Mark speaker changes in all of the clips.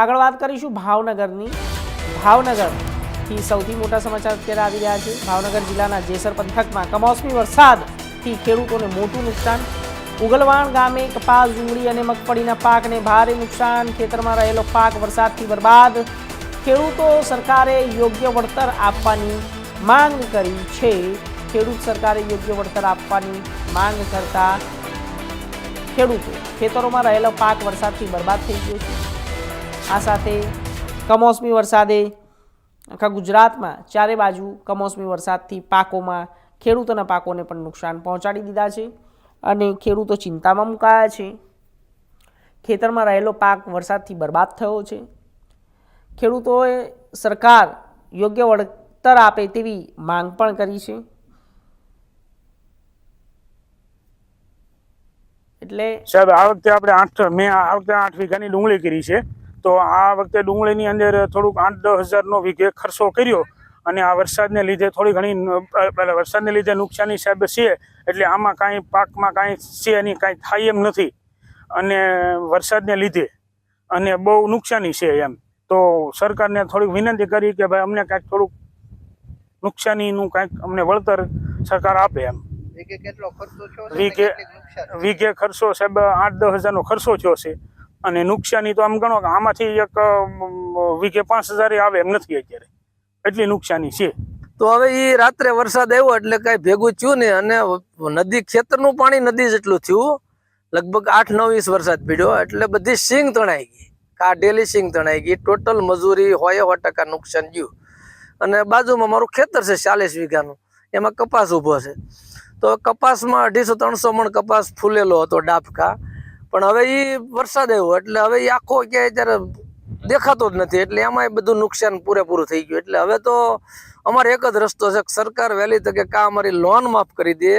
Speaker 1: આગળ વાત કરીશું ભાવનગરની. ભાવનગરથી સૌથી મોટા સમાચાર અત્યારે આવી રહ્યા છે. ભાવનગર જિલ્લાના જેસર પંથકમાં કમોસમી વરસાદથી ખેડૂતોને મોટું નુકસાન. ઉગલવાણ ગામે કપાસ, ડુંગળી અને મગફળીના પાકને ભારે નુકસાન. ખેતરમાં રહેલો પાક વરસાદથી બરબાદ. ખેડૂતો સરકારે યોગ્ય વળતર આપવાની માંગ કરી છે. ખેડૂત સરકારે યોગ્ય વળતર આપવાની માંગ કરતા ખેડૂતો. ખેતરોમાં રહેલો પાક વરસાદથી બરબાદ થઈ ગયો છે. આ સાથે કમોસમી વરસાદે આખા ગુજરાતમાં ચારે બાજુ કમોસમી વરસાદથી પાકોમાં, ખેડૂતોના પાકોને પણ નુકસાન પહોંચાડી દીધા છે અને ખેડૂતો ચિંતામાં મુકાયા છે. ખેતરમાં રહેલો પાક વરસાદથી બરબાદ થયો છે. ખેડૂતોએ સરકાર યોગ્ય વળતર આપે તેવી માંગ પણ કરી છે. એટલે
Speaker 2: સાહેબ, આ વખતે આપણે આઠ, મેં આ વખતે આઠ વીઘાની ડુંગળી કરી છે. તો આ વખતે ડુંગળીની અંદર થોડુંક આઠ દસ હજારનો વીઘે ખર્ચો કર્યો અને આ વરસાદને લીધે થોડી ઘણી વરસાદને લીધે નુકસાની સાહેબ છે એટલે આમાં કાંઈ પાકમાં કાંઈ છે નહીં કાંઈ થાય એમ નથી. અને વરસાદને લીધે અને બહુ નુકસાની છે એમ. તો સરકારને થોડીક વિનંતી કરી કે ભાઈ અમને કાંઈક થોડુંક નુકસાનીનું કાંઈક અમને વળતર સરકાર આપે એમ.
Speaker 3: વીઘે
Speaker 2: વીઘે ખર્ચો સાહેબ આઠ દસ હજારનો ખર્ચો થયો છે. અને નુકસાની તો આમ ગણો કે આમાંથી એક વીઘે પાંચ હજાર આવે એમ નથી અત્યારે. એટલી નુકસાની છે.
Speaker 4: તો હવે એ રાત્રે વરસાદ આવ્યો એટલે કઈ ભેગું થયું ને અને નદી, ખેતરનું પાણી નદી જેટલું થયું, લગભગ આઠ નવ ઇંચ વરસાદ પીડ્યો એટલે બધી સિંગ તણાઈ ગઈ. આ ડેલી સિંગ તણાઈ ગઈ. ટોટલ મજૂરી હોય સો ટકા નુકસાન ગયું અને બાજુમાં મારું ખેતર છે ચાલીસ વીઘાનું. એમાં કપાસ ઊભો છે. તો કપાસમાં અઢીસો, ત્રણસો મણ કપાસ ફૂલેલો હતો ડાબકા. પણ હવે એ વરસાદ આવ્યો, એટલે હવે એ આખો ક્યાંય ત્યારે દેખાતો જ નથી. એટલે એમાંય બધું નુકસાન પૂરેપૂરું થઈ ગયું. એટલે હવે તો અમારે એક જ રસ્તો છે કે સરકાર વહેલી તકે કા અમારી લોન માફ કરી દે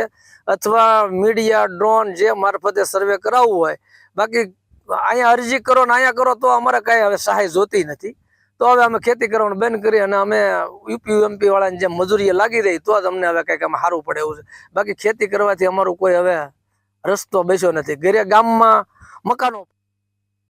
Speaker 4: અથવા મીડિયા, ડ્રોન જે મારફતે સર્વે કરાવવું હોય. બાકી અહીંયા અરજી કરો ને અહીંયા કરો તો અમારે કાંઈ હવે સહાય જોતી નથી. તો હવે અમે ખેતી કરવાનું બંધ કરી અને અમે યુપી એમપી વાળાની જેમ મજૂરીએ લાગી રહી, તો જ અમને હવે કંઈક અમે સારું પડે એવું છે. બાકી ખેતી કરવાથી અમારું કોઈ હવે રસ્તો બેસ્યો નથી. ઘરે ગામમાં મકાનો